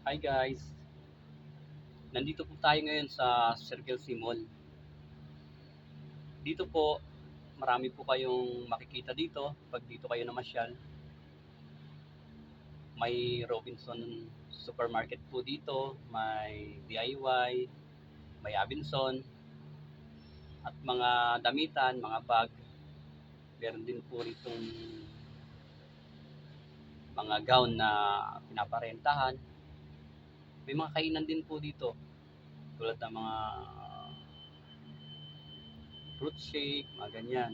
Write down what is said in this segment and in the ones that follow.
Hi guys! Nandito po tayo ngayon sa Circle C Mall. Dito po, marami po kayong makikita dito pag dito kayo namasyal. May Robinson Supermarket po dito, may DIY, may Avinson, at mga damitan, mga bag. Meron din po ritong mga gown na pinaparentahan. May mga kainan din po dito. Tulad ng mga fruit shake, mga ganyan.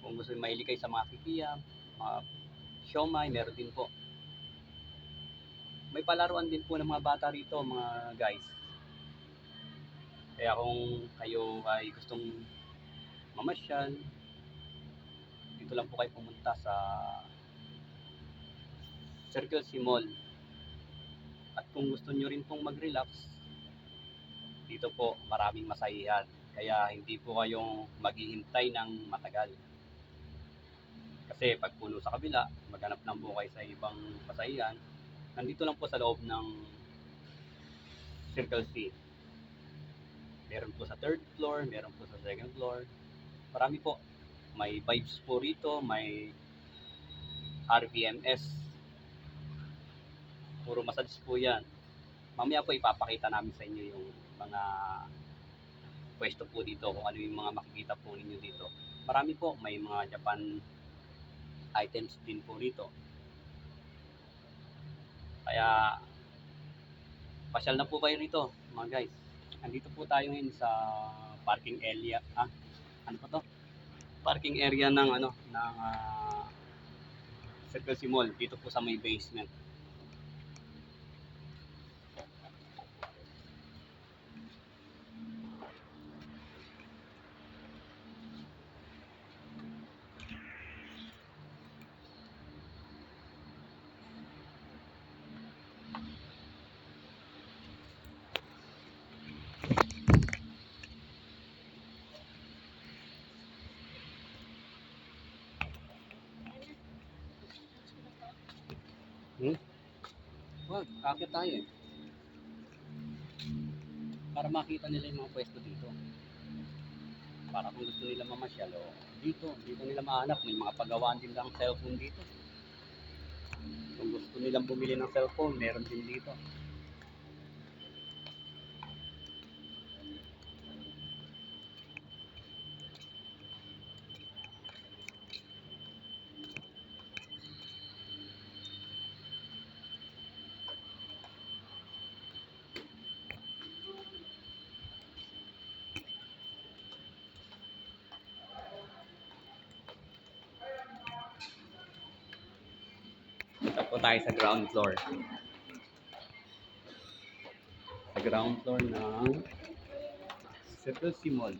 Kung gusto nyo mahilig sa mga kikiam, mga siomay, meron din po. May palaruan din po ng mga bata rito, mga guys. Kaya kung kayo ay gustong mamasyal, dito lang po kayo pumunta sa Circle C Mall. Kung gusto nyo rin pong mag-relax, dito po maraming masahihan. Kaya hindi po kayong maghihintay ng matagal. Kasi pag puno sa kabila, maghanap ng bukay sa ibang masahihan, nandito lang po sa loob ng Circle C. Meron po sa third floor, meron po sa second floor. Marami po. May vibes po rito, may RVMS. Puro massage po yan. Mamaya po ipapakita namin sa inyo yung mga pwesto po dito, kung ano yung mga makikita po ninyo dito. Marami po, may mga Japan items din po rito. Kaya, pasyal na po kayo rito, mga guys. Andito po tayo ngayon sa parking area. Ah, ano pa to? Parking area ng ano, ng ah, Circle Mall. Dito po sa may basement. Hmm? Wag, akit tayo eh. Para makita nila yung mga pwesto dito. Para kung gusto nila mamasyal, o dito, dito nila mahanap. May mga pagawaan din lang cellphone dito. Kung gusto nilang bumili ng cellphone, meron din dito. Po tayo sa ground floor. Sa ground floor ng Circle C Mall.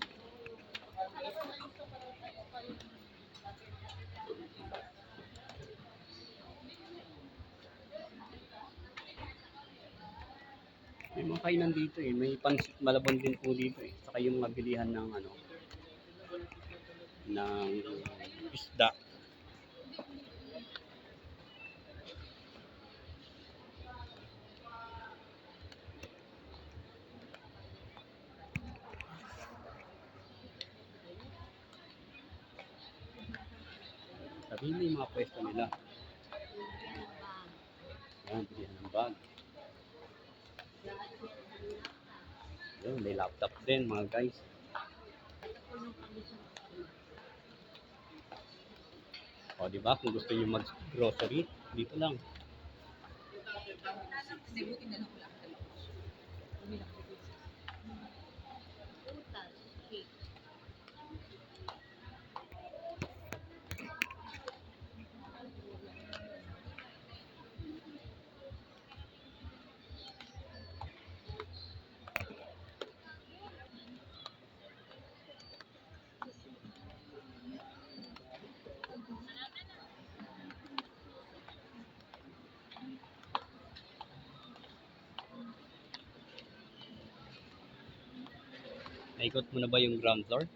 May mga kainan dito eh. May pansit malabon din po dito eh. Saka yung mabilihan ng ano ng isda. Mo yung mga pwesto nila. Yan, bilihan ng bag. Yan, may laptop din mga guys. O, di ba? Kung gusto niyo mag-grocery, dito lang. Naikot mo na ba yung ground floor?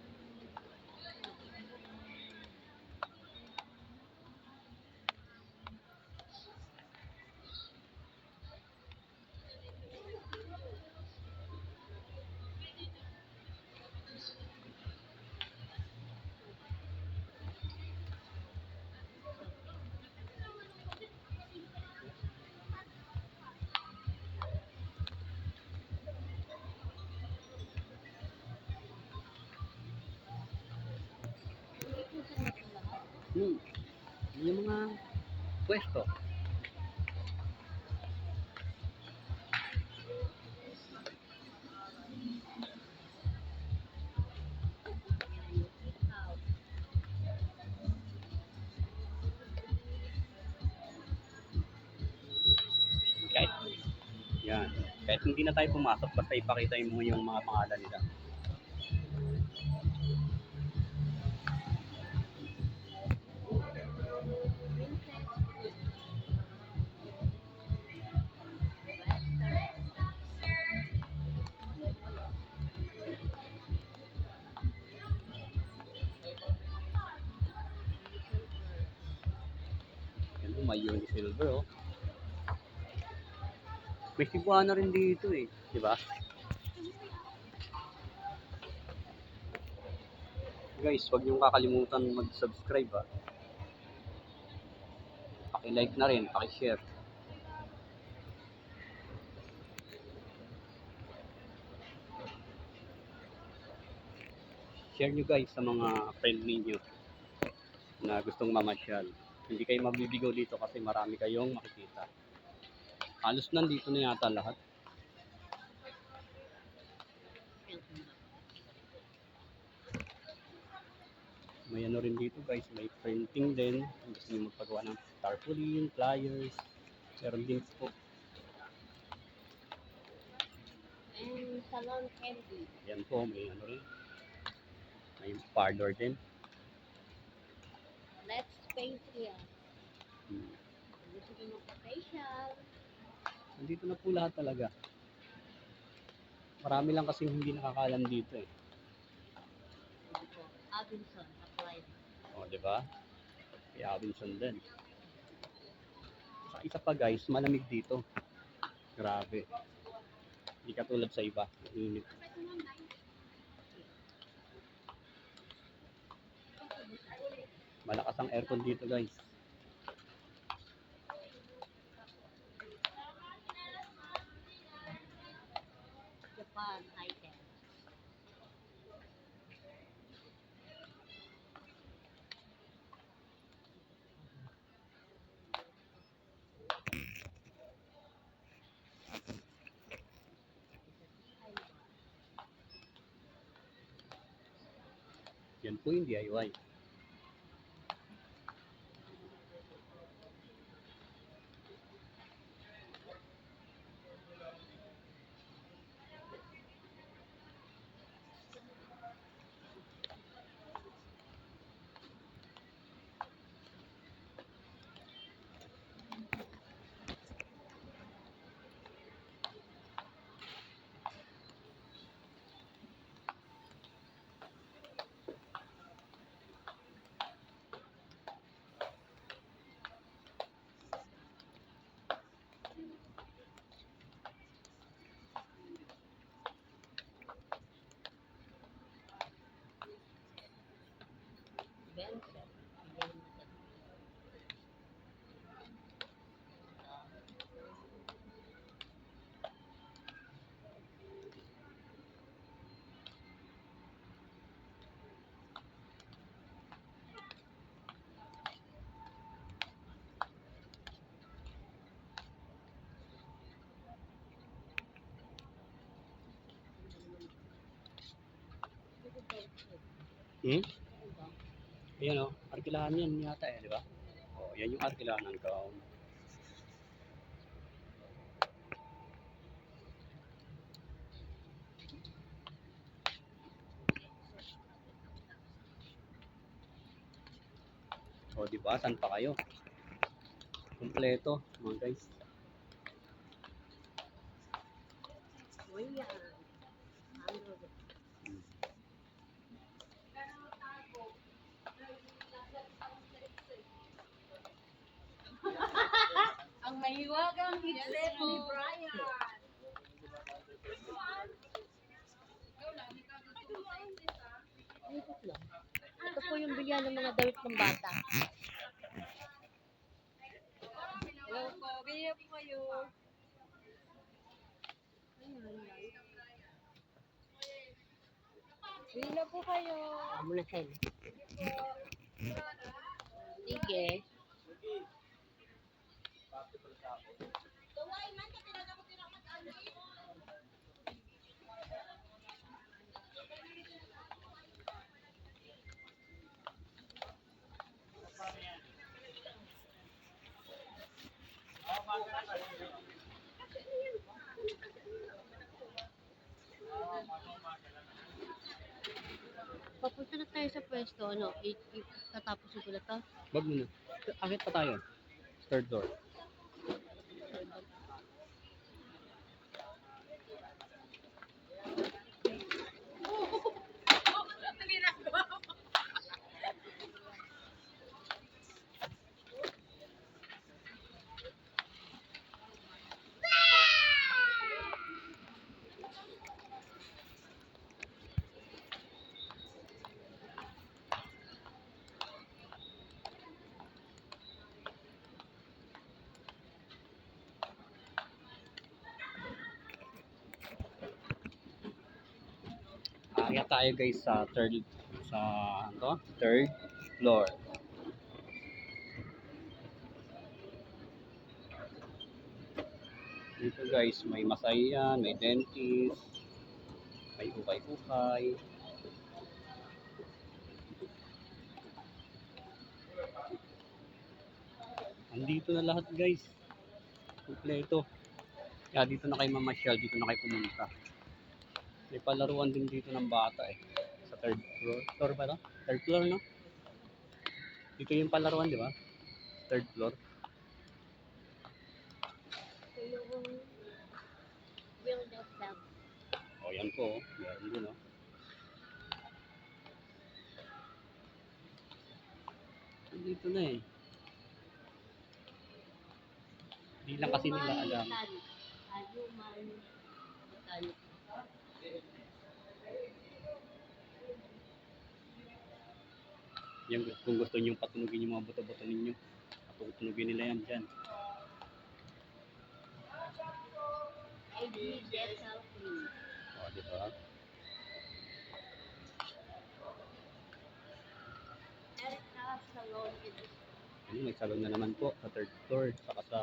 Yung mga pwesto. Kahit, yan. Kahit hindi na tayo pumasok, basta ipakita mo yung mga pangalan nila. Yan o, may Uni Silver oh. May Cebuana rin dito eh, di ba? Guys, huwag niyong kakalimutan mag-subscribe ah. Paki-like na rin, paki-share. Share nyo guys sa mga friend ninyo na gustong mamasyal. Hindi kayo mabibigaw dito kasi marami kayong makikita. Halos nandito na yata lahat. May ano rin dito guys, may printing din. Kung gusto nyo magpagawa ng tarpaulin, flyers, meron din po. And salon candy. Yan po, may ano rin. May parlor din. Here. Hmm. Gusto magpa-facial. Nandito na po lahat talaga. Marami lang kasing hindi nakakalam dito eh. Abinson. Apply. O, di ba? Kay Robinson din. Sa isa pa guys, malamig dito. Grabe. Hindi katulad sa iba. Init. Malakas ang aircon dito guys. Japan item. Yan po yung DIY. Hmm? Ayan o, arkilahan yan yata eh, di ba? O, yan yung arkilahan ng gown. O, di ba? Saan pa kayo? Kompleto, mga guys. O yan. Mahiwagang headset ni Brian. Ito po yung bigyan ng mga damit ng bata. Hello po, kaya po kayo. Bili na po kayo. Amo na sa'yo. Sige. Papunta na tayo sa pwesto, ano, i- i- tatapos yung pala to. Wag mo na. Akit pa tayo. Third door. Aakyat tayo guys sa third sa ano? Third floor. Dito guys, may masayan, may dentist, may ukay-ukay. Andito na lahat guys. Kompleto. Kaya dito na kayo mamasyal, dito na kayo pumunta. May palaruan din dito ng bata eh. Sa third floor. Floor ba to? Third floor, no? Dito yung palaruan, di ba? Third floor. Yung lang. O, yan po. oh. Meron din, oh. Dito na eh. Hindi lang kasi nila alam. Ayuman. Mechanic. Yan, kung gusto nyo patunugin yung mga buto-buto ninyo, patunugin nila yan dyan. ID dental free. O, di ba? Erika Salon in Ano, may salon na naman po sa third floor. Saka sa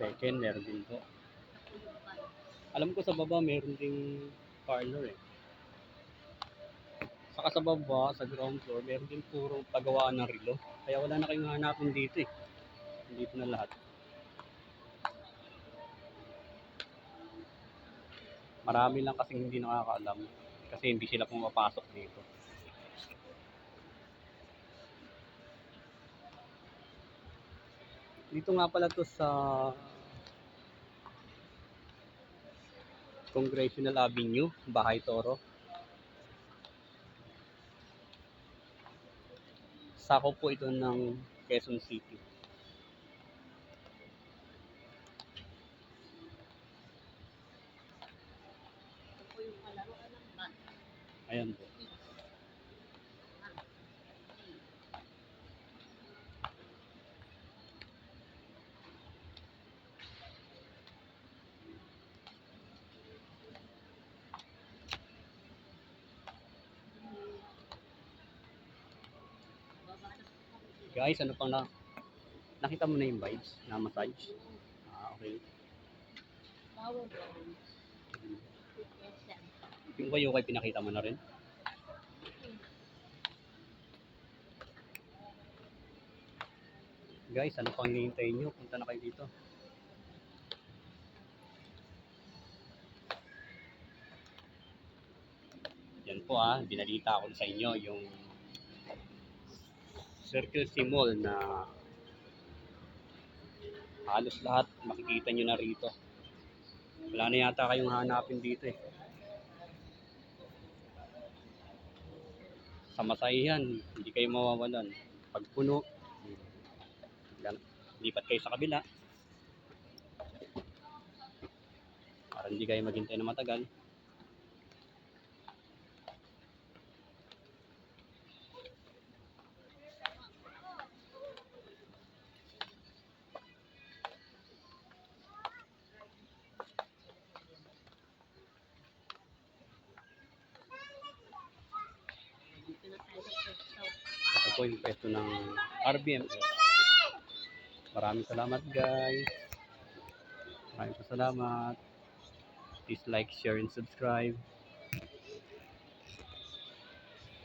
second, meron din po. Alam ko sa baba, meron ding parlor eh. Saka sa baba, sa ground floor, meron din puro pagawaan ng relo. Kaya wala na kayong hanapin dito eh. Dito na lahat. Marami lang kasing hindi nakakaalam. Kasi hindi sila pumapasok dito. Dito nga pala to sa Congressional Avenue, Bahay Toro. Sako po ito ng Quezon City. Guys, ano pang na... Nakita mo na yung vibes na massage? Ah, okay. Power. Yung kayo kay pinakita mo na rin? Guys, ano pang hinihintay nyo? Punta na kayo dito. Yan po ah, binalita ko sa inyo yung Circle C Mall na halos lahat makikita nyo na rito. Wala na yata kayong hanapin dito eh. Sa hindi kayo mawawalan. Pag puno, lipat kayo sa kabila. Para hindi kayo maghintay na matagal. Sa pwesto. Ito ng RBMS. Maraming salamat guys. Maraming salamat. Please like, share, and subscribe.